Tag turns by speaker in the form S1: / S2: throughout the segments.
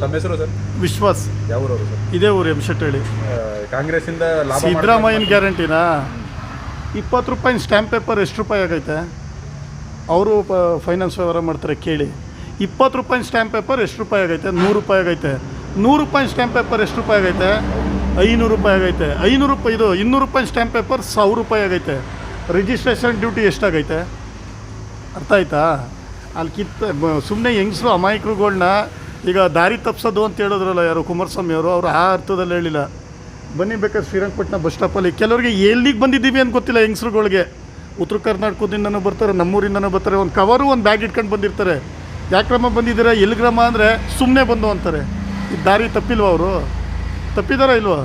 S1: ತಮ್ಮ ಹೆಸರು ಸರ್?
S2: ವಿಶ್ವಾಸ್.
S1: ಸರ್?
S2: ಇದೇ ಊರು ಹೇಳಿ
S1: ಆ, ಕಾಂಗ್ರೆಸ್ಸಿಂದ ಲಾಭ
S2: ಸಿದ್ದರಾಮಯ್ಯನ ಗ್ಯಾರಂಟಿನಾ? ಇಪ್ಪತ್ತು ರೂಪಾಯಿನ ಸ್ಟ್ಯಾಂಪ್ ಪೇಪರ್ ಎಷ್ಟು ರೂಪಾಯಿ ಆಗೈತೆ? ಅವರು ಫೈನಾನ್ಸ್ ವ್ಯವಹಾರ ಮಾಡ್ತಾರೆ ಕೇಳಿ. ಇಪ್ಪತ್ತು ರೂಪಾಯಿನ ಸ್ಟ್ಯಾಂಪ್ ಪೇಪರ್ ಎಷ್ಟು ರೂಪಾಯಿ ಆಗೈತೆ? ನೂರು ರೂಪಾಯಿ ಆಗೈತೆ. ನೂರು ರೂಪಾಯಿ ಸ್ಟ್ಯಾಂಪ್ ಪೇಪರ್ ಎಷ್ಟು ರೂಪಾಯಿ ಆಗೈತೆ? ಐನೂರು ರೂಪಾಯಿ ಆಗೈತೆ. ಐನೂರು ರೂಪಾಯಿ ಇದು ಇನ್ನೂರು ರೂಪಾಯಿ ಸ್ಟ್ಯಾಂಪ್ ಪೇಪರ್ ಸಾವಿರ ರೂಪಾಯಿ ಆಗೈತೆ. ರಿಜಿಸ್ಟ್ರೇಷನ್ ಡ್ಯೂಟಿ ಎಷ್ಟಾಗೈತೆ ಅರ್ಥ ಆಯ್ತಾ? ಅಲ್ಲಿ ಕಿತ್ತ ಸುಮ್ಮನೆ ಹೆಂಗಸರು ಅಮಾಯಕರುಗಳ್ನ ಈಗ ದಾರಿ ತಪ್ಸೋದು ಅಂತ ಹೇಳಿದ್ರಲ್ಲ ಯಾರು ಕುಮಾರಸ್ವಾಮಿ ಅವರು ಅವರು ಆ ಅರ್ಥದಲ್ಲಿ ಹೇಳಿಲ್ಲ. ಬನ್ನಿ ಬೇಕಾದ್ರೆ ಶ್ರೀರಂಗಪಟ್ಟಣ ಬಸ್ ಸ್ಟಾಪಲ್ಲಿ ಕೆಲವರಿಗೆ ಎಲ್ಲಿಗೆ ಬಂದಿದ್ದೀವಿ ಅಂತ ಗೊತ್ತಿಲ್ಲ ಹೆಂಗಸ್ರುಗಳಿಗೆ. ಉತ್ತರ ಕರ್ನಾಟಕದಿಂದನೂ ಬರ್ತಾರೆ ನಮ್ಮೂರಿಂದನೂ ಬರ್ತಾರೆ. ಒಂದು ಕವರು ಒಂದು ಬ್ಯಾಗ್ ಇಟ್ಕೊಂಡು ಬಂದಿರ್ತಾರೆ. ಯಾಕ್ರಮ ಬಂದಿದ್ದೀರಾ? ಎಲ್ಲಿ ಗ್ರಾಮ ಅಂದರೆ ಸುಮ್ಮನೆ ಬಂದು ಅಂತಾರೆ. ಈ ದಾರಿ ತಪ್ಪಿಲ್ವ ಅವರು? ತಪ್ಪಿದಾರ ಇಲ್ವಾ?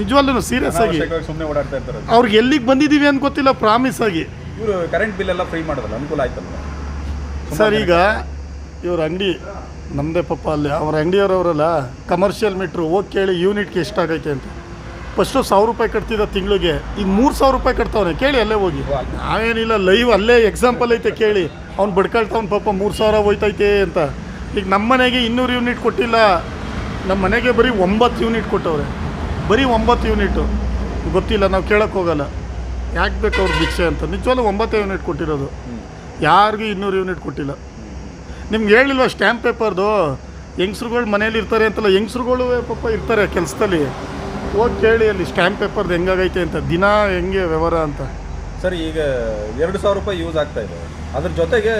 S2: ನಿಜವಲ್ಲೂ ಸೀರಿಯಸ್ ಆಗಿ.
S1: ಸುಮ್ಮನೆ ಓಡಾಡ್ತಾ ಇರ್ತಾರೆ.
S2: ಅವ್ರಿಗೆ ಎಲ್ಲಿಗೆ ಬಂದಿದ್ದೀವಿ ಅಂತ ಗೊತ್ತಿಲ್ಲ ಪ್ರಾಮಿಸ್ ಆಗಿ.
S1: ಇವರು ಕರೆಂಟ್ ಬಿಲ್ ಎಲ್ಲ ಫ್ರೀ ಮಾಡೋದಲ್ಲ ಅನುಕೂಲ ಆಯ್ತಲ್ಲ
S2: ಸರ್ ಈಗ ಇವ್ರ ಅಂಗಡಿ ನಮ್ಮದೇ ಪಪ್ಪ ಅಲ್ಲಿ, ಅವ್ರ ಅಂಗಡಿಯವರವರಲ್ಲ ಕಮರ್ಷಿಯಲ್ ಮೀಟ್ರು ಹೋಗಿ ಕೇಳಿ ಯೂನಿಟ್ಗೆ ಎಷ್ಟಾಗೈತೆ ಅಂತ. ಫಸ್ಟು ಸಾವಿರ ರೂಪಾಯಿ ಕಟ್ತಿದ್ದ ತಿಂಗಳಿಗೆ, ಈಗ ಮೂರು ಸಾವಿರ ರೂಪಾಯಿ ಕಟ್ತಾವನೆ, ಕೇಳಿ ಅಲ್ಲೇ ಹೋಗಿ. ನಾವೇನಿಲ್ಲ ಲೈವ್ ಅಲ್ಲೇ ಎಕ್ಸಾಂಪಲ್ ಐತೆ ಕೇಳಿ. ಅವ್ನು ಬಡ್ಕೊಳ್ತಾವ್ನು ಪಾಪ ಮೂರು ಸಾವಿರ ಹೋಯ್ತೈತೆ ಅಂತ. ಈಗ ನಮ್ಮ ಮನೆಗೆ ಇನ್ನೂರು ಯೂನಿಟ್ ಕೊಟ್ಟಿಲ್ಲ. ನಮ್ಮ ಮನೆಗೆ ಬರೀ ಒಂಬತ್ತು ಯೂನಿಟ್ ಕೊಟ್ಟವ್ರೆ. ಬರೀ ಒಂಬತ್ತು ಯೂನಿಟು ಗೊತ್ತಿಲ್ಲ, ನಾವು ಕೇಳೋಕೆ ಹೋಗಲ್ಲ. ಯಾಕೆ ಬೇಕು ಅವ್ರ ಭಿಕ್ಷೆ ಅಂತ. ನಿಜವಾಗ್ಲೂ ಒಂಬತ್ತು ಯೂನಿಟ್ ಕೊಟ್ಟಿರೋದು. ಯಾರಿಗೂ ಇನ್ನೂರು ಯೂನಿಟ್ ಕೊಟ್ಟಿಲ್ಲ. ನಿಮ್ಗೆ ಹೇಳಿಲ್ವ ಸ್ಟ್ಯಾಂಪ್ ಪೇಪರ್ದು? ಹೆಂಗ್ಸ್ರುಗಳು ಮನೇಲಿ ಇರ್ತಾರೆ ಅಂತಲ್ಲ ಹೆಂಗ್ಸ್ರುಗಳು ಪಾಪ ಇರ್ತಾರೆ ಕೆಲಸದಲ್ಲಿ. ಹೋಗಿ ಕೇಳಿ ಅಲ್ಲಿ ಸ್ಟ್ಯಾಂಪ್ ಪೇಪರ್ದು ಹೆಂಗಾಗೈತೆ ಅಂತ ದಿನ ಹೆಂಗೆ ವ್ಯವಹಾರ ಅಂತ.
S1: ಸರ್ ಈಗ ಎರಡು ಸಾವಿರ ರೂಪಾಯಿ ಯೂಸ್ ಆಗ್ತಾ ಇದೆ. ಅದ್ರ ಜೊತೆಗೆ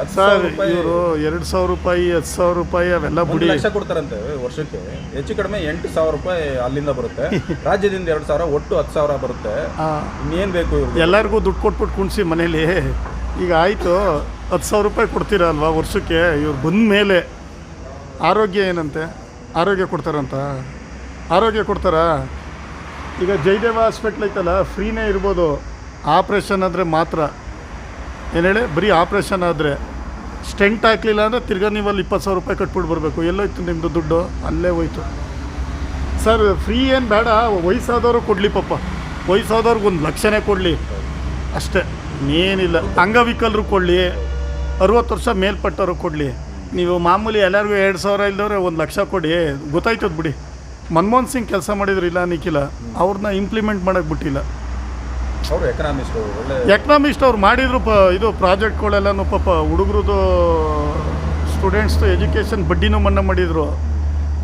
S1: ಹತ್ತು ಸಾವಿರ
S2: ಸರ್
S1: ರೂಪಾಯಿ
S2: ಇವರು ಎರಡು ಸಾವಿರ ರೂಪಾಯಿ ಹತ್ತು ಸಾವಿರ ರೂಪಾಯಿ ಅವೆಲ್ಲ
S1: ಒಂದು
S2: ಬಿಡಿ.
S1: ಲಕ್ಷ ಕೊಡ್ತಾರಂತೆ ವರ್ಷಕ್ಕೆ. ಹೆಚ್ಚು ಕಡಿಮೆ ಎಂಟು ಸಾವಿರ ರೂಪಾಯಿ ಅಲ್ಲಿಂದ ಬರುತ್ತೆ. ರಾಜ್ಯದಿಂದ ಎರಡು ಸಾವಿರ ಒಟ್ಟು ಹತ್ತು ಸಾವಿರ ಬರುತ್ತೆ.
S2: ಆ,
S1: ಇನ್ನೇನು ಬೇಕು ಇವ್ರಿಗೆ?
S2: ಎಲ್ಲರಿಗೂ ದುಡ್ಡು ಕೊಟ್ಬಿಟ್ಟು ಕುಣಿಸಿ ಮನೇಲಿ. ಈಗ ಆಯಿತು. ಹತ್ತು ಸಾವಿರ ರೂಪಾಯಿ ಕೊಡ್ತೀರಾ ಅಲ್ವಾ ವರ್ಷಕ್ಕೆ? ಇವ್ರು ಬಂದ ಮೇಲೆ ಆರೋಗ್ಯ ಏನಂತೆ? ಆರೋಗ್ಯ ಕೊಡ್ತಾರಂತ? ಆರೋಗ್ಯ ಕೊಡ್ತಾರಾ? ಈಗ ಜಯದೇವ ಹಾಸ್ಪಿಟ್ಲ್ ಐತಲ್ಲ ಫ್ರೀನೇ ಇರ್ಬೋದು. ಆಪ್ರೇಷನ್ ಆದರೆ ಮಾತ್ರ. ಏನು ಹೇಳಿ? ಬರೀ ಆಪ್ರೇಷನ್ ಆದರೆ. ಸ್ಟೆಂಟ್ ಹಾಕಲಿಲ್ಲ ಅಂದರೆ ತಿರ್ಗಾ ನೀವು ಅಲ್ಲಿ ಇಪ್ಪತ್ತು ಸಾವಿರ ರೂಪಾಯಿ ಕಟ್ಬಿಟ್ಟು ಬರಬೇಕು. ಎಲ್ಲೋಯ್ತು ನಿಮ್ಮದು ದುಡ್ಡು? ಅಲ್ಲೇ ಹೋಯ್ತು. ಸರ್ ಫ್ರೀ ಏನು ಬೇಡ. ವಯಸ್ಸಾದವರು ಕೊಡಲಿ ಪಾಪ. ವಯಸ್ಸಾದವ್ರಿಗೆ ಒಂದು ಲಕ್ಷನೇ ಕೊಡಲಿ. ಅಷ್ಟೇ. ಏನಿಲ್ಲ ಅಂಗವಿಕಲರು ಕೊಡಲಿ. ಅರುವತ್ತು ವರ್ಷ ಮೇಲ್ಪಟ್ಟವರು ಕೊಡಲಿ. ನೀವು ಮಾಮೂಲಿ ಎಲ್ಲರಿಗೂ ಎರಡು ಸಾವಿರ ಇಲ್ಲದವ್ರೆ ಒಂದು ಲಕ್ಷ ಕೊಡಿ. ಗೊತ್ತಾಯ್ತದ ಬಿಡಿ. ಮನಮೋಹನ್ ಸಿಂಗ್ ಕೆಲಸ ಮಾಡಿದ್ರು ಇಲ್ಲ ನಿಖಿಲ. ಅವ್ರನ್ನ ಇಂಪ್ಲಿಮೆಂಟ್ ಮಾಡೋಕ್ಕೆ ಬಿಟ್ಟಿಲ್ಲ.
S1: ಅವರು ಎಕನಾಮಿಸ್ಟು ಒಳ್ಳೆ
S2: ಎಕನಾಮಿಸ್ಟ್ ಅವ್ರು ಮಾಡಿದ್ರು ಪ ಇದು ಪ್ರಾಜೆಕ್ಟ್ಗಳೆಲ್ಲನೂ ಪಾಪ ಹುಡುಗರದು ಸ್ಟೂಡೆಂಟ್ಸ್ದು ಎಜುಕೇಷನ್ ಬಡ್ಡಿನೂ ಮನ್ನಾ ಮಾಡಿದರು.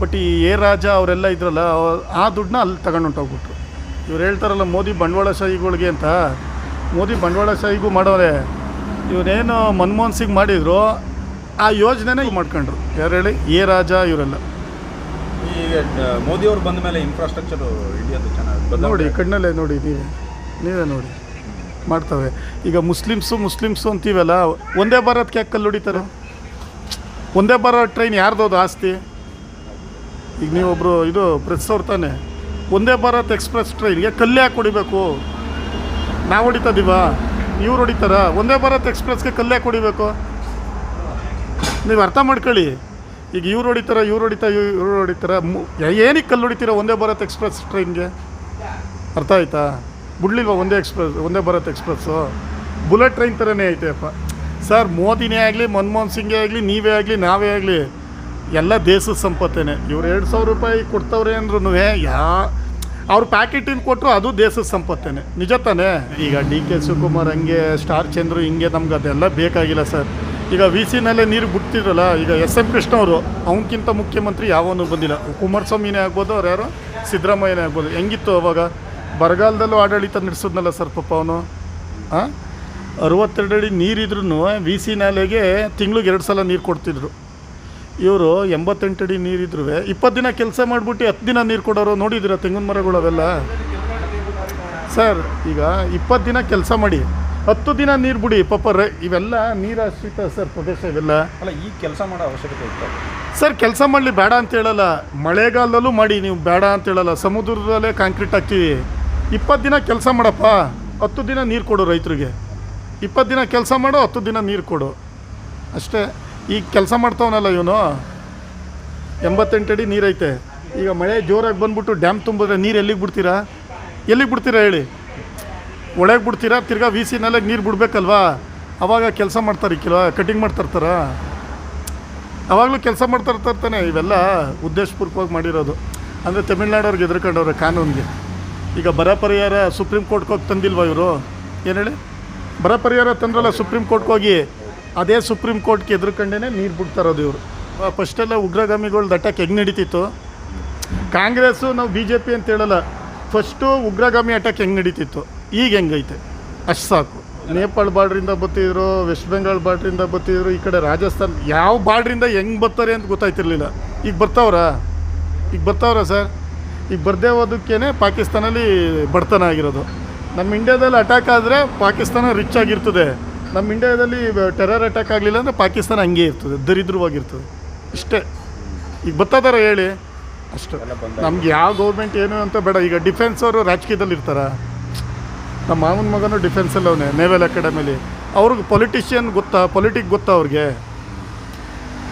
S2: ಬಟ್ ಈ ಎ ರಾಜ ಅವರೆಲ್ಲ ಇದ್ರಲ್ಲ ಆ ದುಡ್ಡನ್ನ ಅಲ್ಲಿ ತಗೊಂಡು ಹೊಂಟೋಗ್ಬಿಟ್ರು ಇವ್ರು ಹೇಳ್ತಾರಲ್ಲ ಮೋದಿ ಬಂಡವಾಳಶಾಹಿಗಳಿಗೆ ಅಂತ. ಮೋದಿ ಬಂಡವಾಳಶಾಹಿಗೂ ಮಾಡೋರೆ. ಇವರೇನು ಮನಮೋಹನ್ ಸಿಂಗ್ ಮಾಡಿದ್ರು ಆ ಯೋಜನೆನೇ ಮಾಡ್ಕೊಂಡ್ರು. ಯಾರು ಹೇಳಿ? ಎ ರಾಜ ಇವರೆಲ್ಲ.
S1: ಈಗ ಮೋದಿ ಅವರು ಬಂದ ಮೇಲೆ ಇನ್ಫ್ರಾಸ್ಟ್ರಕ್ಚರ್ ಇಂಡಿಯಾದ ಚೆನ್ನಾಗಿ
S2: ನೋಡಿ ಕಣ್ಣಲ್ಲೇ ನೋಡಿ ನೀವೇ. ನೀವೇ ನೋಡಿ. ಮಾಡ್ತವೆ ಈಗ ಮುಸ್ಲಿಮ್ಸು ಮುಸ್ಲಿಮ್ಸು ಅಂತೀವಲ್ಲ ಒಂದೇ ಭಾರತ್ಗೆ ಯಾಕೆ ಕಲ್ಲು ಹೊಡಿತಾರೆ ಒಂದೇ ಭಾರತ್ ಟ್ರೈನ್ ಯಾರ್ದೋದು ಆಸ್ತಿ? ಈಗ ನೀವೊಬ್ಬರು ಇದು ಪ್ರೆಸ್ ಅವ್ರು ತಾನೆ. ಒಂದೇ ಭಾರತ್ ಎಕ್ಸ್ಪ್ರೆಸ್ ಟ್ರೈನ್ಗೆ ಕಲ್ಲು ಯಾಕೆ ಹೊಡಿಬೇಕು? ನಾವು ಹೊಡಿತದೀವ ಇವ್ರು ಹೊಡಿತಾರ? ಒಂದೇ ಭಾರತ್ ಎಕ್ಸ್ಪ್ರೆಸ್ಗೆ ಕಲ್ಲೇ ಕೊಡಿಬೇಕು? ನೀವು ಅರ್ಥ ಮಾಡ್ಕೊಳ್ಳಿ. ಈಗ ಇವ್ರು ಹೊಡಿತಾರ, ಇವ್ರು ಹೊಡಿತಾ, ಇವ್ರು ಹೊಡಿತಾರ? ಏನಕ್ಕೆ ಕಲ್ಲು ಹೊಡಿತೀರ ಒಂದೇ ಭಾರತ್ ಎಕ್ಸ್ಪ್ರೆಸ್ ಟ್ರೈನ್ಗೆ? ಅರ್ಥ ಆಯ್ತಾ? ಬಿಡ್ಲಿಲ್ವಾ ಒಂದೇ ಎಕ್ಸ್ಪ್ರೆಸ್, ಒಂದೇ ಭಾರತ್ ಎಕ್ಸ್ಪ್ರೆಸ್ಸು? ಬುಲೆಟ್ ಟ್ರೈನ್ ಥರನೇ ಐತೆ ಅಪ್ಪ. ಸರ್, ಮೋದಿನೇ ಆಗಲಿ, ಮನಮೋಹನ್ ಸಿಂಗೇ ಆಗಲಿ, ನೀವೇ ಆಗಲಿ, ನಾವೇ ಆಗಲಿ, ಎಲ್ಲ ದೇಶದ ಸಂಪತ್ತೇನೆ. ಇವ್ರು ಎರಡು ಸಾವಿರ ರೂಪಾಯಿ ಕೊಡ್ತವ್ರೆ ಅಂದ್ರೂ ಯಾ ಅವ್ರು ಪ್ಯಾಕೆಟಿನ ಕೊಟ್ಟರು ಅದು ದೇಶದ ಸಂಪತ್ತೇನೆ. ನಿಜ ತಾನೇ? ಈಗ ಡಿ ಕೆ ಶಿವಕುಮಾರ್ ಹಂಗೆ, ಸ್ಟಾರ್ ಚಂದ್ರು ಹಿಂಗೆ ನಮ್ಗೆ ಅದೆಲ್ಲ ಬೇಕಾಗಿಲ್ಲ ಸರ್. ಈಗ ವಿ ಸಿನಲ್ಲೇ ನೀರು ಬಿಡ್ತಿದ್ರಲ್ಲ, ಈಗ ಎಸ್ ಎಂ ಕೃಷ್ಣ ಅವರು ಅವನಕ್ಕಿಂತ ಮುಖ್ಯಮಂತ್ರಿ ಯಾವನೂ ಬಂದಿಲ್ಲ. ಕುಮಾರಸ್ವಾಮಿನೇ ಆಗ್ಬೋದು ಅವ್ರು ಯಾರು? ಸಿದ್ದರಾಮಯ್ಯನೇ ಆಗ್ಬೋದು. ಹೆಂಗಿತ್ತು ಅವಾಗ? ಬರಗಾಲದಲ್ಲೂ ಆಡಳಿತ ನಡೆಸಿದ್ನಲ್ಲ ಸರ್ ಪಾಪ ಅವನು? ಹಾಂ ಅರವತ್ತೆರಡು ಅಡಿ ನೀರಿದ್ರೂ ವಿ ಸಿ ನಾಲೆಗೆ ತಿಂಗ್ಳಿಗೆ ಎರಡು ಸಲ ನೀರು ಕೊಡ್ತಿದ್ರು. ಇವರು ಎಂಬತ್ತೆಂಟು ಅಡಿ ನೀರಿದ್ರು ಇಪ್ಪತ್ತು ದಿನ ಕೆಲಸ ಮಾಡಿಬಿಟ್ಟು ಹತ್ತು ದಿನ ನೀರು ಕೊಡೋರು ನೋಡಿದ್ದೀರಾ ತೆಂಗಿನ ಮರಗಳು ಅವೆಲ್ಲ ಸರ್ ಈಗ ಇಪ್ಪತ್ತು ದಿನ ಕೆಲಸ ಮಾಡಿ ಹತ್ತು ದಿನ ನೀರು ಬಿಡಿ ಪಾಪ ರೈ ಇವೆಲ್ಲ ನೀರಾಶ್ರಿತ ಸರ್ ಪ್ರದೇಶ ಇವೆಲ್ಲ.
S1: ಅಲ್ಲ ಈ ಕೆಲಸ ಮಾಡೋ ಅವಶ್ಯಕತೆ ಇತ್ತು.
S2: ಸರ್ ಕೆಲಸ ಮಾಡಲಿ ಬೇಡ ಅಂತ ಹೇಳಲ್ಲ ಮಳೆಗಾಲದಲ್ಲೂ ಮಾಡಿ ನೀವು ಬೇಡ ಅಂತ ಹೇಳಲ್ಲ ಸಮುದ್ರದಲ್ಲೇ ಕಾಂಕ್ರೀಟ್ ಹಾಕ್ತೀವಿ. ಇಪ್ಪತ್ತು ದಿನ ಕೆಲಸ ಮಾಡಪ್ಪ ಹತ್ತು ದಿನ ನೀರು ಕೊಡು ರೈತರಿಗೆ. ಇಪ್ಪತ್ತು ದಿನ ಕೆಲಸ ಮಾಡು ಹತ್ತು ದಿನ ನೀರು ಕೊಡು. ಅಷ್ಟೇ. ಈಗ ಕೆಲಸ ಮಾಡ್ತಾವನಲ್ಲ ಇವನು? ಎಂಬತ್ತೆಂಟು ಅಡಿ ನೀರೈತೆ. ಈಗ ಮಳೆ ಜೋರಾಗಿ ಬಂದ್ಬಿಟ್ಟು ಡ್ಯಾಮ್ ತುಂಬಿದ್ರೆ ನೀರು ಎಲ್ಲಿಗೆ ಬಿಡ್ತೀರಾ? ಎಲ್ಲಿಗೆ ಬಿಡ್ತೀರಾ ಹೇಳಿ? ಒಳಗೆ ಬಿಡ್ತೀರಾ? ತಿರ್ಗಾ ವಿ ಸಿ ನೆಲೆಗೆ ನೀರು ಬಿಡಬೇಕಲ್ವಾ? ಅವಾಗ ಕೆಲಸ ಮಾಡ್ತಾರೆ ಕಿಲೋ ಕಟಿಂಗ್ ಮಾಡ್ತಾರ್ತಾರ ಅವಾಗಲೂ ಕೆಲಸ ಮಾಡ್ತಾ ಇವೆಲ್ಲ ಉದ್ದೇಶಪೂರ್ವಕವಾಗಿ ಮಾಡಿರೋದು. ಅಂದರೆ ತಮಿಳ್ನಾಡವ್ರಿಗೆ ಎದುರ್ಕೊಂಡವ್ರೆ ಕಾನೂನಿಗೆ. ಈಗ ಬರ ಪರಿಹಾರ ಸುಪ್ರೀಂ ಕೋರ್ಟ್ಗೆ ಹೋಗಿ ತಂದಿಲ್ವಾ ಇವರು? ಏನು ಹೇಳಿ? ಬರ ಪರಿಹಾರ ತಂದ್ರಲ್ಲ ಸುಪ್ರೀಂ ಕೋರ್ಟ್ಗೆ ಹೋಗಿ? ಅದೇ ಸುಪ್ರೀಂ ಕೋರ್ಟ್ಗೆ ಎದುರುಕಂಡೇ ನೀರು ಬಿಡ್ತಾರೋದು ಇವರು. ಫಸ್ಟೆಲ್ಲ ಉಗ್ರಗಾಮಿಗಳು ಅಟ್ಯಾಕ್ ಹೆಂಗೆ ನಡೀತಿತ್ತು? ಕಾಂಗ್ರೆಸ್ಸು ನಾವು ಬಿ ಜೆ ಪಿ ಅಂತ ಹೇಳಲ್ಲ ಫಸ್ಟು ಉಗ್ರಗಾಮಿ ಅಟ್ಯಾಕ್ ಹೆಂಗೆ ನಡೀತಿತ್ತು? ಈಗ ಹೆಂಗೈತೆ? ಅಷ್ಟು ಸಾಕು. ನೇಪಾಳ ಬಾರ್ಡ್ರಿಂದ ಬತ್ತಿದ್ರು ವೆಸ್ಟ್ ಬೆಂಗಾಲ್ ಬಾರ್ಡ್ರಿಂದ ಬತ್ತಿದ್ರು ಈ ಕಡೆ ರಾಜಸ್ಥಾನ್, ಯಾವ ಬಾರ್ಡ್ರಿಂದ ಹೆಂಗೆ ಬರ್ತಾರೆ ಅಂತ ಗೊತ್ತಾಯ್ತಿರ್ಲಿಲ್ಲ. ಈಗ ಬರ್ತಾವ್ರಾ? ಈಗ ಬರ್ತಾವ್ರ ಸರ್? ಈಗ ಬರ್ದೇ ಹೋದಕ್ಕೇ ಪಾಕಿಸ್ತಾನಲ್ಲಿ ಬಡತನ ಆಗಿರೋದು. ನಮ್ಮ ಇಂಡ್ಯಾದಲ್ಲಿ ಅಟ್ಯಾಕ್ ಆದರೆ ಪಾಕಿಸ್ತಾನ ರಿಚ್ ಆಗಿರ್ತದೆ. ನಮ್ಮ ಇಂಡಿಯಾದಲ್ಲಿ ಟೆರರ್ ಅಟ್ಯಾಕ್ ಆಗಲಿಲ್ಲ ಅಂದರೆ ಪಾಕಿಸ್ತಾನ ಹಂಗೆ ಇರ್ತದೆ, ದರಿದ್ರವಾಗಿರ್ತದೆ. ಇಷ್ಟೇ. ಈಗ ಬತ್ತಾದಾರ ಹೇಳಿ. ಅಷ್ಟು. ನಮ್ಗೆ ಯಾವ ಗೌರ್ಮೆಂಟ್ ಏನು ಅಂತ ಬೇಡ. ಈಗ ಡಿಫೆನ್ಸ್ ಅವರು ರಾಜಕೀಯದಲ್ಲಿ ಇರ್ತಾರ. ನಮ್ಮ ಮಾವನ ಮಗನೂ ಡಿಫೆನ್ಸಲ್ಲಿ ಅವನೇ ನೇವಲ್ ಅಕಾಡೆಮಿಲಿ ಅವ್ರಿಗೆ ಪೊಲಿಟಿಷಿಯನ್ ಗೊತ್ತಾ? ಪೊಲಿಟಿಕ್ ಗೊತ್ತಾ ಅವ್ರಿಗೆ?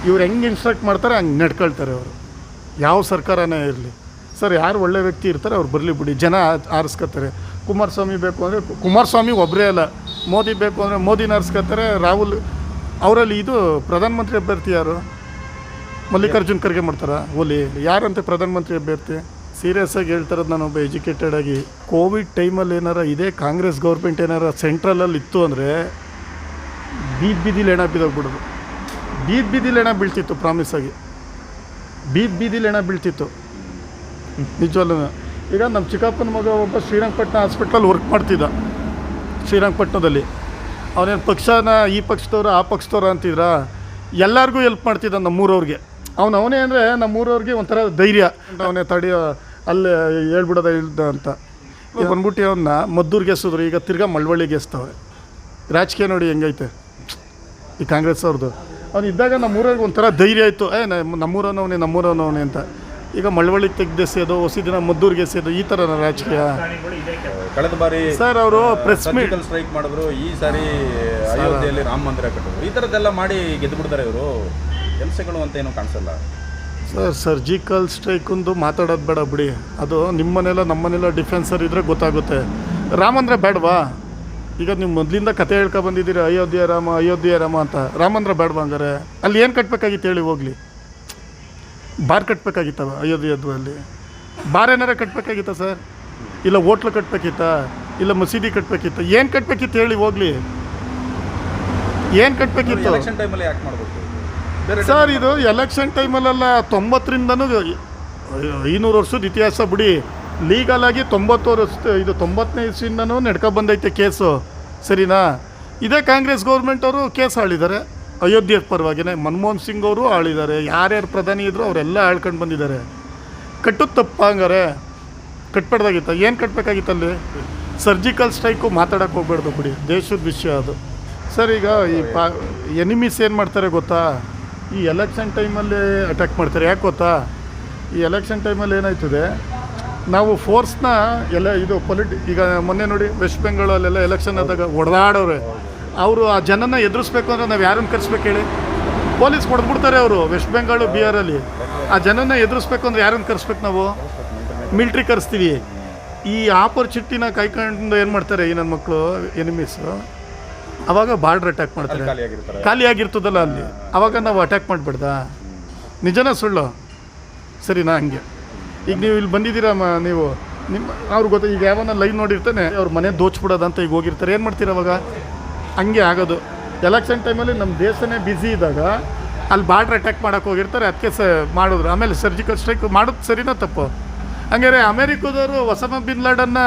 S2: ಇವ್ರು ಹೆಂಗೆ ಇನ್ಸ್ಟ್ರಕ್ಟ್ ಮಾಡ್ತಾರೆ, ಹಂಗೆ ನಡ್ಕೊಳ್ತಾರೆ ಅವರು. ಯಾವ ಸರ್ಕಾರನೇ ಇರಲಿ. ಸರ್, ಯಾರು ಒಳ್ಳೆ ವ್ಯಕ್ತಿ ಇರ್ತಾರೆ, ಅವ್ರು ಬರಲಿ ಬಿಡಿ. ಜನ ಆರಿಸ್ಕೊತಾರೆ ಕುಮಾರಸ್ವಾಮಿ ಬೇಕು ಅಂದರೆ, ಕುಮಾರಸ್ವಾಮಿ ಒಬ್ಬರೇ ಅಲ್ಲ. ಮೋದಿ ಬೇಕು ಅಂದರೆ ಮೋದಿ ನರ್ಸ್ಕೊತಾರೆ ರಾಹುಲ್, ಅವರಲ್ಲಿ ಇದು ಪ್ರಧಾನಮಂತ್ರಿ ಅಭ್ಯರ್ಥಿ ಯಾರು? ಮಲ್ಲಿಕಾರ್ಜುನ್ ಖರ್ಗೆ ಮಾಡ್ತಾರೆ? ಓಲಿ ಯಾರಂತೆ ಪ್ರಧಾನಮಂತ್ರಿ ಅಭ್ಯರ್ಥಿ? ಸೀರಿಯಸ್ ಆಗಿ ಹೇಳ್ತಾರದು ನಾನು ಒಬ್ಬ ಎಜುಕೇಟೆಡ್ ಆಗಿ. ಕೋವಿಡ್ ಟೈಮಲ್ಲಿ ಏನಾರ ಇದೇ ಕಾಂಗ್ರೆಸ್ ಗೌರ್ಮೆಂಟ್ ಏನಾರ ಸೆಂಟ್ರಲಲ್ಲಿ ಇತ್ತು ಅಂದರೆ ಬೀದ್ ಬೀದಿಲಿ ಹೆಣ ಬಿದ್ದೋಗ್ಬಿಡೋದು. ಬೀದ್ ಬೀದಿಲಿ ಹೆಣ ಬೀಳ್ತಿತ್ತು ಪ್ರಾಮಿಸ್ ಆಗಿ. ಬೀದ್ ಬೀದಿಲಿ ಹೆಣ ಬೀಳ್ತಿತ್ತು. ನಿಜವಲ್ಲ? ಈಗ ನಮ್ಮ ಚಿಕ್ಕಪ್ಪನ ಮಗ ಒಬ್ಬ ಶ್ರೀರಂಗಪಟ್ಟಣ ಹಾಸ್ಪಿಟ್ಲಲ್ಲಿ ವರ್ಕ್ ಮಾಡ್ತಿದ್ದ. ಶ್ರೀರಂಗಪಟ್ಟಣದಲ್ಲಿ. ಅವನೇನು ಪಕ್ಷನ ಈ ಪಕ್ಷದವ್ರು ಆ ಪಕ್ಷದವ್ರು ಅಂತಿದ್ರ? ಎಲ್ಲರಿಗೂ ಹೆಲ್ಪ್ ಮಾಡ್ತಿದ್ದ ನಮ್ಮೂರವ್ರಿಗೆ ಅವನು ಅವನೇ ಅಂದರೆ ನಮ್ಮೂರವ್ರಿಗೆ ಒಂಥರ ಧೈರ್ಯ. ಅವನೇ ತಡೆಯೋ ಅಲ್ಲೇ ಹೇಳ್ಬಿಡೋದ ಇಲ್ದ ಅಂತ. ಬಂದ್ಬಿಟ್ಟು ಅವನ್ನ ಮದ್ದೂರಿಗೆ ಎಸಿದ್ರು ಈಗ ತಿರ್ಗಾ ಮಳವಳ್ಳಿ ಗೆಸ್ತವ್ರೆ ರಾಜಕೀಯ ನೋಡಿ ಹೆಂಗೈತೆ. ಈ ಕಾಂಗ್ರೆಸ್ ಅವ್ರದ್ದು ಅವ್ನು ಇದ್ದಾಗ ನಮ್ಮೂರಿಗೆ ಒಂಥರ ಧೈರ್ಯ ಆಯಿತು ಏ ನಮ್ಮ ನಮ್ಮೂರನವನೇ ನಮ್ಮೂರನವನೇ ಅಂತ. ಈಗ ಮಳವಳ್ಳಿಗೆ ತೆಗ್ದೆಸೆಯೋದು ಹೊಸ ದಿನ ಮದ್ದೂರಿಗೆ ಎಸೆಯೋದು ಈ ಥರ ರಾಜಕೀಯ.
S1: ಕಳೆದ ಬಾರಿ
S2: ಸರ್ ಅವರು ಪ್ರೆಸ್ ಮೀಟ್
S1: ಸ್ಟ್ರೈಕ್ ಮಾಡಿದ್ರು ಈ ಸಾರಿ ಅಯೋಧ್ಯೆಯಲ್ಲಿ ರಾಮ ಮಂದಿರ ಕಟ್ಟಿದ್ರು. ಈ ಥರದ್ದೆಲ್ಲ ಮಾಡಿ ಗೆದ್ದು ಬಿಡ್ತಾರೆ ಇವರು. ಕೆಲಸಗಳು ಅಂತ ಏನು ಕಾಣಿಸಲ್ಲ.
S2: ಸರ್ ಸರ್ಜಿಕಲ್ ಸ್ಟ್ರೈಕಂದು ಮಾತಾಡೋದು ಬೇಡ ಬಿಡಿ. ಅದು ನಿಮ್ಮನೆಲ್ಲ ನಮ್ಮನೆಲ್ಲ ಡಿಫೆನ್ಸರ್ ಇದ್ದರೆ ಗೊತ್ತಾಗುತ್ತೆ. ರಾಮ ಅಂದರೆ ಬೇಡವಾ? ಈಗ ನೀವು ಮೊದಲಿಂದ ಕತೆ ಹೇಳ್ಕೊ ಬಂದಿದ್ದೀರಿ ಅಯೋಧ್ಯೆ ರಾಮ ಅಯೋಧ್ಯೆ ರಾಮ ಅಂತ. ರಾಮ ಅಂದ್ರೆ ಬೇಡವಾ ಹಂಗಾರೆ? ಅಲ್ಲಿ ಏನು ಕಟ್ಟಬೇಕಾಗಿತ್ತು ಹೇಳಿ ಹೋಗಲಿ. ಬಾರ್ ಕಟ್ಟಬೇಕಾಗಿತ್ತವ ಅಲ್ಲಿ. ಬಾರ್ ಏನಾರ ಕಟ್ಟಬೇಕಾಗಿತ್ತ ಸರ್? ಇಲ್ಲ ಹೋಟ್ಲು ಕಟ್ಟಬೇಕಿತ್ತ ಇಲ್ಲ ಮಸೀದಿ ಕಟ್ಟಬೇಕಿತ್ತ ಏನು ಕಟ್ಟಬೇಕಿತ್ತು ಹೇಳಿ ಹೋಗ್ಲಿ. ಏನು ಕಟ್ಟಬೇಕಿತ್ತು ಸರ್ ಇದು ಎಲೆಕ್ಷನ್ ಟೈಮಲ್ಲೆಲ್ಲ ತೊಂಬತ್ತರಿಂದನೂ ಐನೂರು ವರ್ಷದ ಇತಿಹಾಸ ಬಿಡಿ. ಲೀಗಲ್ ಆಗಿ ತೊಂಬತ್ತು ವರ್ಷ ಇದು ತೊಂಬತ್ತನೇ ಇಸ್ವಿಂದನೂ ನಡ್ಕೊ ಬಂದೈತೆ ಕೇಸು. ಸರಿನಾ? ಇದೇ ಕಾಂಗ್ರೆಸ್ ಗೌರ್ಮೆಂಟವರು ಕೇಸ್ ಆಳಿದ್ದಾರೆ. ಅಯೋಧ್ಯೆ ಪರವಾಗಿನೇ ಮನಮೋಹನ್ ಸಿಂಗ್ ಅವರು ಆಳಿದ್ದಾರೆ. ಯಾರ್ಯಾರು ಪ್ರಧಾನಿ ಇದ್ರು ಅವರೆಲ್ಲ ಆಳ್ಕೊಂಡು ಬಂದಿದ್ದಾರೆ. ಕಟ್ಟುದು ತಪ್ಪ ಹಂಗಾರೆ ಕಟ್ಬಾರ್ದಾಗಿತ್ತ? ಏನು ಕಟ್ಟಬೇಕಾಗಿತ್ತಲ್ಲಿ ಸರ್ಜಿಕಲ್ ಸ್ಟ್ರೈಕು ಮಾತಾಡೋಕೆ ಹೋಗ್ಬಾರ್ದು ಬಿಡಿ. ದೇಶದ ವಿಷಯ ಅದು. ಸರ್, ಈಗ ಈ ಪಾ, ಎನಿಮೀಸ್ ಏನು ಮಾಡ್ತಾರೆ ಗೊತ್ತಾ? ಈ ಎಲೆಕ್ಷನ್ ಟೈಮಲ್ಲಿ ಅಟ್ಯಾಕ್ ಮಾಡ್ತಾರೆ. ಯಾಕೆ ಗೊತ್ತಾ? ಈ ಎಲೆಕ್ಷನ್ ಟೈಮಲ್ಲಿ ಏನಾಯ್ತದೆ, ನಾವು ಫೋರ್ಸ್ನ ಎಲ್ಲ ಇದು ಪೊಲಿಟಿ, ಈಗ ಮೊನ್ನೆ ನೋಡಿ ವೆಸ್ಟ್ ಬೆಂಗಾಳಲ್ಲೆಲ್ಲ ಎಲೆಕ್ಷನ್ ಆದಾಗ ಹೊಡೆದಾಡೋರೆ ಅವರು ಆ ಜನನ ಎದುರಿಸ್ಬೇಕು ಅಂದರೆ ನಾವು ಯಾರನ್ನು ಕರೆಸ್ಬೇಕು ಹೇಳಿ? ಪೊಲೀಸ್ ಹೊಡೆದ್ಬಿಡ್ತಾರೆ ಅವರು ವೆಸ್ಟ್ ಬೆಂಗಾಳು ಬಿಹಾರಲ್ಲಿ ಆ ಜನನ ಎದುರಿಸ್ಬೇಕು ಅಂದ್ರೆ ಯಾರನ್ನು ಕರೆಸ್ಬೇಕು ನಾವು? ಮಿಲ್ಟ್ರಿ ಕರೆಸ್ತೀವಿ. ಈ ಆಪರ್ಚುನಿಟಿನ ಕಾಯ್ಕೊಂಡು ಏನು ಮಾಡ್ತಾರೆ ಈ ನನ್ನ ಮಕ್ಕಳು ಎನಿಮೀಸು ಅವಾಗ ಬಾರ್ಡ್ರ್ ಅಟ್ಯಾಕ್ ಮಾಡ್ತಾರೆ.
S1: ಖಾಲಿಯಾಗಿರ್ತದಲ್ಲ
S2: ಖಾಲಿ ಆಗಿರ್ತದಲ್ಲ ಅಲ್ಲಿ. ಅವಾಗ ನಾವು ಅಟ್ಯಾಕ್ ಮಾಡಿಬಿಡ್ದ? ನಿಜನ ಸುಳ್ಳು. ಸರಿನಾ ಹಂಗೆ. ಈಗ ನೀವು ಇಲ್ಲಿ ಬಂದಿದ್ದೀರಾ ಮ ನೀವು? ನಿಮ್ಮ ಅವ್ರಿಗೆ ಗೊತ್ತ ಈಗ ಯಾವನ್ನ ಲೈವ್ ನೋಡಿರ್ತಾನೆ ಅವ್ರ ಮನೆ ದೋಚ್ಬಿಡೋದಂತ ಅಂತ ಈಗ ಹೋಗಿರ್ತಾರೆ. ಏನು ಮಾಡ್ತೀರ ಅವಾಗ? ಹಂಗೆ ಆಗೋದು. ಎಲೆಕ್ಷನ್ ಟೈಮಲ್ಲಿ ನಮ್ಮ ದೇಶನೇ ಬ್ಯುಸಿ ಇದ್ದಾಗ ಅಲ್ಲಿ ಬಾರ್ಡ್ರ್ ಅಟ್ಯಾಕ್ ಮಾಡೋಕೆ ಹೋಗಿರ್ತಾರೆ ಅದಕ್ಕೆ ಸ ಮಾಡಿದ್ರು. ಆಮೇಲೆ ಸರ್ಜಿಕಲ್ ಸ್ಟ್ರೈಕ್ ಮಾಡೋದು ಸರಿನಾ ತಪ್ಪು? ಹಂಗಾರೆ ಅಮೇರಿಕದವರು ಒಸಮ ಬಿನ್ ಲಾಡನ್ನ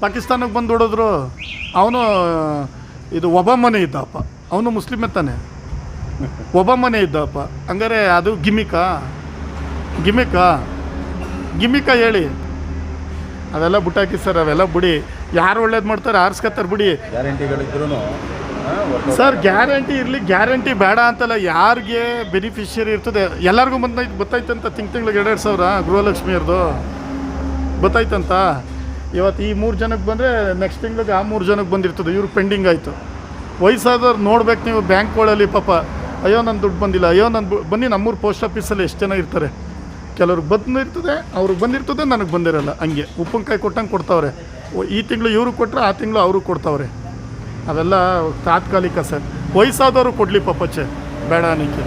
S2: ಪಾಕಿಸ್ತಾನಕ್ಕೆ ಬಂದು ಹೊಡೋದ್ರು. ಅವನು, ಇದು ಒಬಾಮನೆ ಇದ್ದಪ್ಪ. ಅವನು ಮುಸ್ಲಿಮೇ ತಾನೆ. ಒಬಾಮನೆ ಇದ್ದಪ್ಪ. ಹಂಗಾರೆ ಅದು ಗಿಮಿಕಾ? ಗಿಮಿಕಾ? ಗಿಮಿಕಾ ಹೇಳಿ. ಅವೆಲ್ಲ ಬುಟ್ಟಾಕಿ ಸರ್ ಅವೆಲ್ಲ ಬಿಡಿ. ಯಾರು ಒಳ್ಳೇದು ಮಾಡ್ತಾರೆ ಆರಿಸ್ಕೊತಾರೆ ಬಿಡಿ.
S1: ಗ್ಯಾರಂಟಿಗಳಿದ್ರು
S2: ಸರ್ ಗ್ಯಾರಂಟಿ ಇರಲಿ ಗ್ಯಾರಂಟಿ ಬೇಡ ಅಂತಲ್ಲ ಯಾರಿಗೆ ಬೆನಿಫಿಷಿಯರಿ ಇರ್ತದೆ? ಎಲ್ಲರಿಗೂ ಬಂದೈತೆ ಗೊತ್ತಾಯ್ತಂತ ತಿಂಗ್ ತಿಂಗ್ಳಿಗೆ ಎರಡೆರಡು ಸಾವಿರ ಗೃಹಲಕ್ಷ್ಮಿಯರ್ದು ಗೊತ್ತಾಯ್ತಂತ ಇವತ್ತು ಈ ಮೂರು ಜನಕ್ಕೆ ಬಂದರೆ ನೆಕ್ಸ್ಟ್ ತಿಂಗ್ಳಿಗೆ ಆ ಮೂರು ಜನಕ್ಕೆ ಬಂದಿರ್ತದೆ ಇವ್ರು ಪೆಂಡಿಂಗ್ ಆಯಿತು. ವಯಸ್ಸಾದವ್ರು ನೋಡ್ಬೇಕು ನೀವು ಬ್ಯಾಂಕ್ಗಳಲ್ಲಿ ಪಾಪ. ಅಯ್ಯೋ ನನ್ನ ದುಡ್ಡು ಬಂದಿಲ್ಲ ಅಯ್ಯೋ ನನ್ನ ಬನ್ನಿ ನಮ್ಮೂರು ಪೋಸ್ಟ್ ಆಫೀಸಲ್ಲಿ ಎಷ್ಟು ಜನ ಇರ್ತಾರೆ. ಕೆಲವ್ರಿಗೆ ಬಂದಿರ್ತದೆ ಅವ್ರಿಗೆ ಬಂದಿರ್ತದೆ, ನನಗೆ ಬಂದಿರಲ್ಲ, ಹಂಗೆ. ಉಪ್ಪಿನಕಾಯಿ ಕೊಟ್ಟಂಗೆ ಕೊಡ್ತಾವ್ರೆ. ಈ ತಿಂಗಳು ಇವರು ಕೊಟ್ಟರೆ ಆ ತಿಂಗಳು ಅವರು ಕೊಡ್ತಾವ್ರೆ. ಅವೆಲ್ಲ ತಾತ್ಕಾಲಿಕ ಸರ್. ವಯಸ್ಸಾದವರು ಕೊಡಲಿ ಪಾಪಚ್ಚೆ. ಬೇಡ ಅನ್ನಕ್ಕೆ